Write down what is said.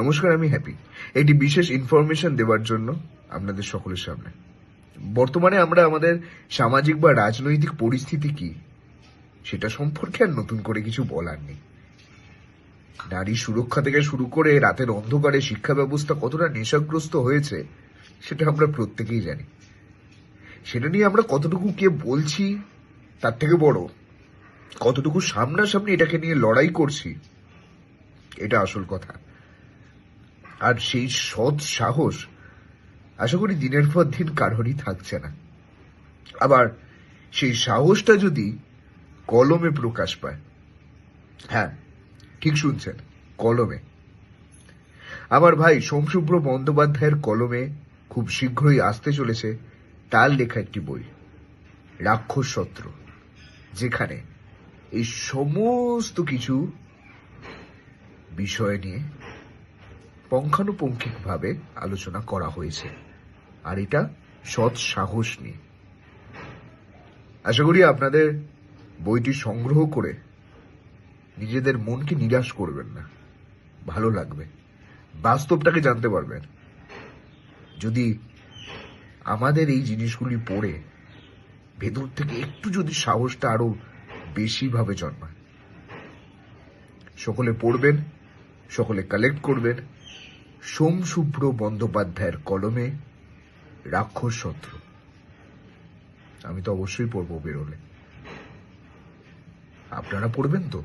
নমস্কার, আমি হ্যাপি। একটি বিশেষ ইনফরমেশন দেওয়ার জন্য আপনাদের সকলের সামনে। বর্তমানে আমরা আমাদের সামাজিক বা রাজনৈতিক পরিস্থিতি কি, সেটা সম্পর্কে আর নতুন করে কিছু বলার নেই। নারী সুরক্ষা থেকে শুরু করে রাতের অন্ধকারে শিক্ষা ব্যবস্থা কতটা নেশাগ্রস্ত হয়েছে, সেটা আমরা প্রত্যেকেই জানি। সেটা নিয়ে আমরা কতটুকু কে বলছি, তার থেকে বড়। কতটুকু সামনাসামনি এটাকে নিয়ে লড়াই করছি, এটা আসল কথা। আর সেই সৎ সাহস, আশা করি দিনের পর দিন কারোরই থাকছে না। আবার সেই সাহসটা যদি কলমে প্রকাশ পায় হ্যাঁ ঠিক শুনছেন, কলমে। আমার ভাই সোমশুভ্র বন্দ্যোপাধ্যায়ের কলমে খুব শীঘ্রই আসতে চলেছে তার লেখা একটি বই, রাক্ষস সত্র যেখানে এই সমস্ত কিছু বিষয় নিয়ে পুঙ্খানুপুঙ্খিকভাবে আলোচনা করা হয়েছে। আর এটা সৎ সাহস নিয়ে। আশা করি আপনাদের বইটি সংগ্রহ করে নিজেদের মনকে নিরাশ করবেন না। ভালো লাগবে। বাস্তবটাকে জানতে পারবেন। যদি আমাদের এই জিনিসগুলি পড়ে, ভেতর থেকে একটু যদি সাহসটা আরও বেশিভাবে জন্মায়। সকলে পড়বেন, সকলে কালেক্ট করবেন সোমশুভ্র বন্দ্যোপাধ্যায়ের কলমে রাক্ষস শত্রু। আমি তো অবশ্যই পড়ব বেরোলে। আপনারা পড়বেন তো?